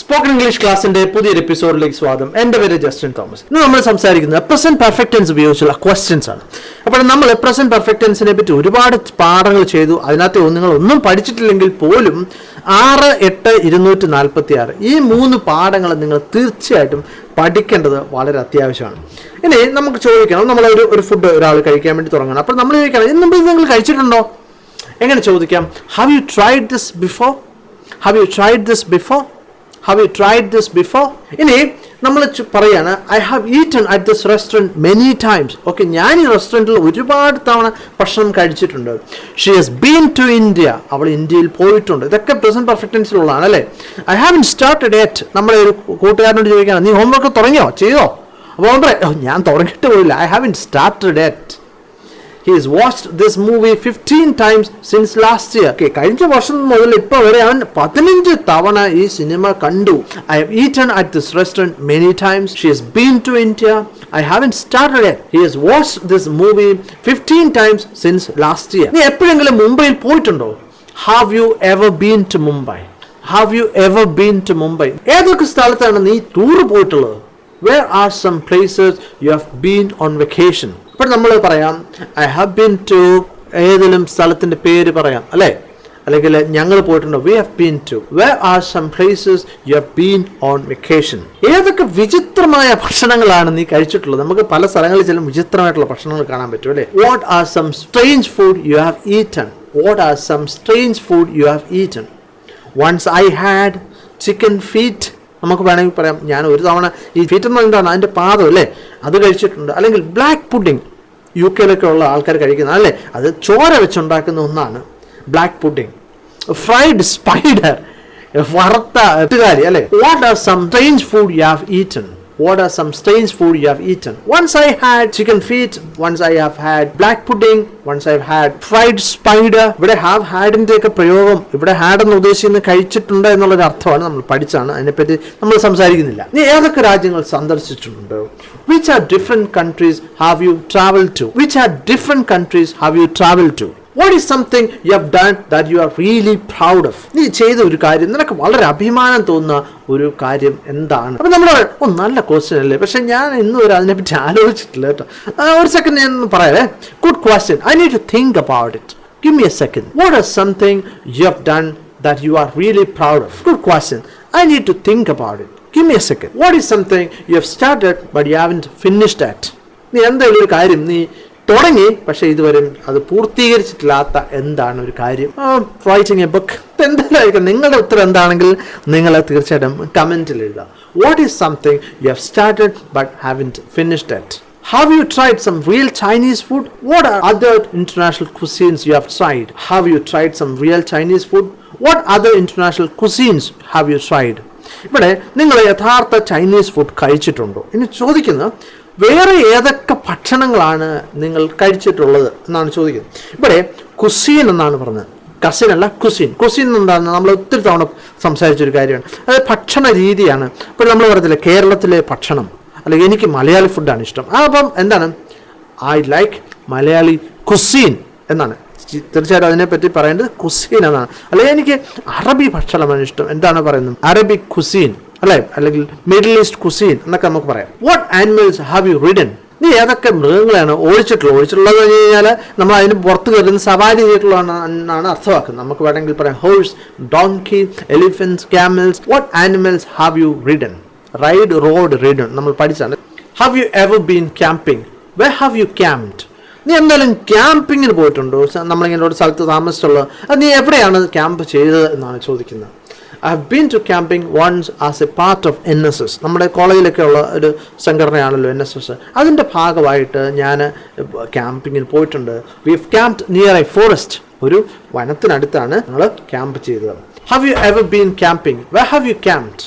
Spoken English ക്ലാസിന്റെ പുതിയൊരു എപ്പിസോഡിലേക്ക് സ്വാഗതം. എന്റെ പേര് ജസ്റ്റിൻ തോമസ്. ഇന്ന് നമ്മൾ സംസാരിക്കുന്നത് പ്രസന്റ് പെർഫെക്റ്റ് ടെൻസ് ഉപയോഗിച്ചുള്ള ക്വസ്റ്റ്യൻസ് ആണ്. അപ്പോൾ നമ്മൾ പ്രസന്റ് പെർഫെക്റ്റ് ടെൻസിനെ പറ്റി ഒരുപാട് പാഠങ്ങൾ ചെയ്തു. അതിനകത്ത് നിങ്ങൾ ഒന്നും പഠിച്ചിട്ടില്ലെങ്കിൽ പോലും ആറ് എട്ട് ഇരുന്നൂറ്റി നാൽപ്പത്തി ആറ് ഈ മൂന്ന് പാഠങ്ങൾ നിങ്ങൾ തീർച്ചയായിട്ടും പഠിക്കേണ്ടത് വളരെ അത്യാവശ്യമാണ്. ഇനി നമുക്ക് ചോദിക്കണം. നമ്മൾ ഒരു ഫുഡ് ഒരാൾ കഴിക്കാൻ വേണ്ടി തുടങ്ങണം അപ്പോൾ നമ്മൾ ചോദിക്കണം ഇന്ന് നിങ്ങൾ കഴിച്ചിട്ടുണ്ടോ? എങ്ങനെ ചോദിക്കാം have you tried this before have you tried this before have you tried this before ഇനി നമ്മൾ പറയാണ് I have eaten at this restaurant many times okay ഞാൻ ഈ റെസ്റ്റോറന്റിൽ ഒരുപാട് തവണ ഭക്ഷണം കഴിച്ചിട്ടുണ്ട്. She has been to India അവൾ ഇന്ത്യയിൽ പോയിട്ടുണ്ട്. ഇതൊക്കെ പ്രസന്റ് പെർഫെക്റ്റൻസിലുള്ളതാണ് അല്ലേ? I haven't started yet നമ്മുടെ ഒരു കൂട്ടുകാരനോട് ചോദിക്കുകയാണ് നീ ഹോംവർക്ക് തുടങ്ങിയോ? ചെയ്തോ? അപ്പോൾ അവൻ പറയും "ഓ, ഞാൻ തുടങ്ങിയിട്ട് പോയില്ല. I haven't started yet he is watched this movie fifteen times since last year okay കഴിഞ്ഞ വർഷം മുതൽ ഇപ്പോൾ വരെ അവൻ പതിനഞ്ച് തവണ ഈ സിനിമ കണ്ടു. I have eaten at this restaurant many times she has been to India I haven't started yet he has watched this movie fifteen times since last year നീ എപ്പോഴെങ്കിലും മുംബൈയിൽ പോയിട്ടുണ്ടോ? Have you ever been to Mumbai have you ever been to Mumbai ഏതൊക്കെ സ്ഥലത്താണ് നീ tour പോയിട്ടുള്ളത്? Where are some places you have been on vacation ഇപ്പോൾ നമ്മൾ പറയാം ഐ ഹാവ് ബീൻ ടു ഏതെങ്കിലും സ്ഥലത്തിന്റെ പേര് പറയാം അല്ലേ? അല്ലെങ്കിൽ ഞങ്ങൾ പോയിട്ടുണ്ടോ we have been to where are some places you have been on vacation ഏതൊക്കെ വിചിത്രമായ ഭക്ഷണങ്ങളാണ് നീ കഴിച്ചിട്ടുള്ളത്? നമുക്ക് പല സ്ഥലങ്ങളിൽ ചില വിചിത്രമായിട്ടുള്ള ഭക്ഷണങ്ങൾ കാണാൻ പറ്റും അല്ലേ? What are some strange food you have eaten what are some strange food you have eaten once I had chicken feet നമുക്ക് വേണമെങ്കിൽ പറയാം ഞാൻ ഒരു തവണ ഈ ഫീറ്റർ എന്താണ് അതിന്റെ പാദം അല്ലേ? അത് കഴിച്ചിട്ടുണ്ട്. അല്ലെങ്കിൽ ബ്ലാക്ക് പുഡിംഗ് യു കെയിലൊക്കെ ഉള്ള ആൾക്കാർ കഴിക്കുന്ന അല്ലേ? അത് ചോര വെച്ചുണ്ടാക്കുന്ന ഒന്നാണ് ബ്ലാക്ക് പുഡിംഗ് ഫ്രൈഡ് സ്പൈഡർ വറുത്ത എട്ടുകാരി അല്ലേ? What are some strange food you have eaten what are some strange food you have eaten once I had chicken feet once I have had black pudding once I had fried spider ഇവിടെ have ഹാഡിന്റെ ഒക്കെ പ്രയോഗം ഇവിടെ had എന്ന് ഉദ്ദേശിക്കുന്ന കഴിച്ചിട്ടുണ്ട് എന്നുള്ളൊരു അർത്ഥമാണ് നമ്മൾ പഠിച്ചാണ്. അതിനെപ്പറ്റി നമ്മൾ സംസാരിക്കുന്നില്ല. നീ ഏതൊക്കെ രാജ്യങ്ങൾ സന്ദർശിച്ചിട്ടുണ്ട്? Which are different countries have you travel to which are different countries have you travel to what is something you have done that you are really proud of നീ ചെയ്ത ഒരു കാര്യം നിനക്ക് വളരെ അഭിമാനം തോന്നുന്ന ഒരു കാര്യം എന്താണ്? അപ്പം നമ്മൾ ഓ നല്ല ക്വസ്റ്റ്യൻ അല്ലേ? പക്ഷെ ഞാൻ ഇന്നും ഒരു അതിനെപ്പറ്റി ആലോചിച്ചിട്ടില്ല കേട്ടോ. ഒരു സെക്കൻഡ് ഞാൻ ഒന്ന് പറയാവേ. Good question I need to think about it give me a second what are something you have done that you are really proud of good question I need to think about it give me a second what is something you have started but you haven't finished at നീ എന്തെങ്കിലും ഒരു കാര്യം? നീ തുടങ്ങി പക്ഷെ ഇതുവരെ അത് പൂർത്തീകരിച്ചിട്ടില്ലാത്ത എന്താണ് ഒരു കാര്യം റൈറ്റിംഗ് എ ബുക്ക് എന്തായാലും നിങ്ങളുടെ ഉത്തരം എന്താണെങ്കിൽ നിങ്ങൾ തീർച്ചയായിട്ടും കമന്റിൽ എഴുതുക what is something you have started but have finished at Have you tried some real Chinese food? What are other international cuisines you have tried? Have you tried some real Chinese food? What other international cuisines have you tried? ഇവിടെ നിങ്ങൾ യഥാർത്ഥ Chinese food കഴിച്ചിട്ടുണ്ടോ ഇനി ചോദിക്കുന്നത് വേറെ ഏതൊക്കെ ഭക്ഷണങ്ങളാണ് നിങ്ങൾ കഴിച്ചിട്ടുള്ളത് എന്നാണ് ചോദിക്കുന്നത്. ഇവിടെ കുസീൻ എന്നാണ് പറഞ്ഞത്. കസിൻ അല്ല കുസീൻ കുസീൻ എന്താണ് നമ്മൾ ഒത്തിരി തവണ സംസാരിച്ചൊരു കാര്യമാണ്. അത് ഭക്ഷണ രീതിയാണ്. ഇപ്പോൾ നമ്മൾ പറയത്തില്ല കേരളത്തിലെ ഭക്ഷണം അല്ലെങ്കിൽ എനിക്ക് മലയാളി ഫുഡാണ് ഇഷ്ടം. അപ്പം എന്താണ്? ഐ ലൈക്ക് മലയാളി കുസീൻ എന്നാണ്. തീർച്ചയായിട്ടും അതിനെപ്പറ്റി പറയേണ്ടത് കുസീൻ എന്നാണ്. അല്ലെങ്കിൽ എനിക്ക് അറബി ഭക്ഷണമാണ് ഇഷ്ടം. എന്താണ് പറയുന്നത്? അറബി കുസീൻ അല്ലേ? അല്ലെങ്കിൽ മിഡിൽ ഈസ്റ്റ് കുസീൻ എന്നൊക്കെ നമുക്ക് പറയാം. What animals have you ridden നീ ഏതൊക്കെ മൃഗങ്ങളെയാണ് ഓടിച്ചിട്ടുള്ളത്? ഓടിച്ചിട്ടുള്ളത് എന്ന് പറഞ്ഞു കഴിഞ്ഞാൽ നമ്മൾ അതിന് പുറത്ത് കയറുന്ന സവാരി ചെയ്തിട്ടുള്ളതാണ് എന്നാണ് അർത്ഥമാക്കുന്നത്. നമുക്ക് വേണമെങ്കിൽ പറയാം horse donkey elephants camels what animals have you ridden ride rode ridden നമ്മൾ പഠിച്ചാണ്. Have you ever been camping we have you camped നീ എന്തായാലും ക്യാമ്പിങ്ങിന് പോയിട്ടുണ്ടോ? നമ്മളിങ്ങനെ ഒരു സ്ഥലത്ത് താമസിച്ചുള്ളത് അത് നീ എവിടെയാണ് ക്യാമ്പ് ചെയ്തത് എന്നാണ് ചോദിക്കുന്നത്. I have been to camping once as a part of N S S നമ്മുടെ കോളേജിലൊക്കെ ഉള്ള ഒരു സംഘടനയാണല്ലോ എൻ എസ് എസ് അതിന്റെ ഭാഗമായിട്ട് ഞാൻ ക്യാമ്പിങ്ങിന് പോയിട്ടുണ്ട്. We have camp near a forest ഒരു വനത്തിനടുത്താണ് ഞങ്ങൾ ക്യാമ്പ് ചെയ്തത്. Have you ever been camping we have you camped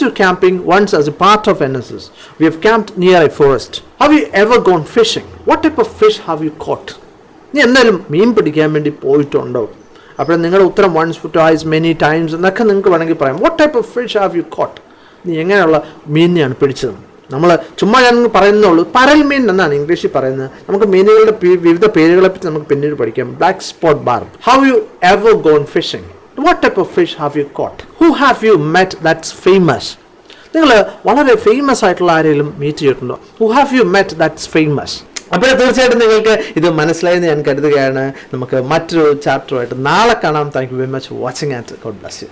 to been once as a part of N S S we have camped near a forest have you ever gone fishing? What type of fish have you caught നീ എന്തായാലും മീൻ പിടിക്കാൻ വേണ്ടി പോയിട്ടുണ്ടോ? അപ്പോൾ നിങ്ങളുടെ ഉത്തരം once twice many times എന്നൊക്കെ നിങ്ങൾക്ക് വേണമെങ്കിൽ പറയാം. What type of fish have you caught നീ എങ്ങനെയുള്ള മീനിനെയാണ് പിടിച്ചത്? നമ്മൾ ചുമ്മാ ഞാൻ പറയുന്നുള്ളൂ പരൽ മീൻ എന്നാണ് ഇംഗ്ലീഷിൽ പറയുന്നത്. നമുക്ക് മീനുകളുടെ വിവിധ പേരുകളെ പറ്റി നമുക്ക് പിന്നീട് പഠിക്കാം. Black spot bar have you ever gone fishing what type of fish have you caught who have you met that's famous നിങ്ങൾ വളരെ ഫേമസ് ആയിട്ടുള്ള ആരെങ്കിലും മീറ്റ് ചെയ്തിട്ടുണ്ടോ? Who have you met that's famous അപ്പോൾ തീർച്ചയായിട്ടും നിങ്ങൾക്ക് ഇത് മനസ്സിലായെന്ന് ഞാൻ കരുതുകയാണ്. നമുക്ക് മറ്റൊരു ചാപ്റ്ററുമായിട്ട് നാളെ കാണാം. Thank you very much watching and God bless you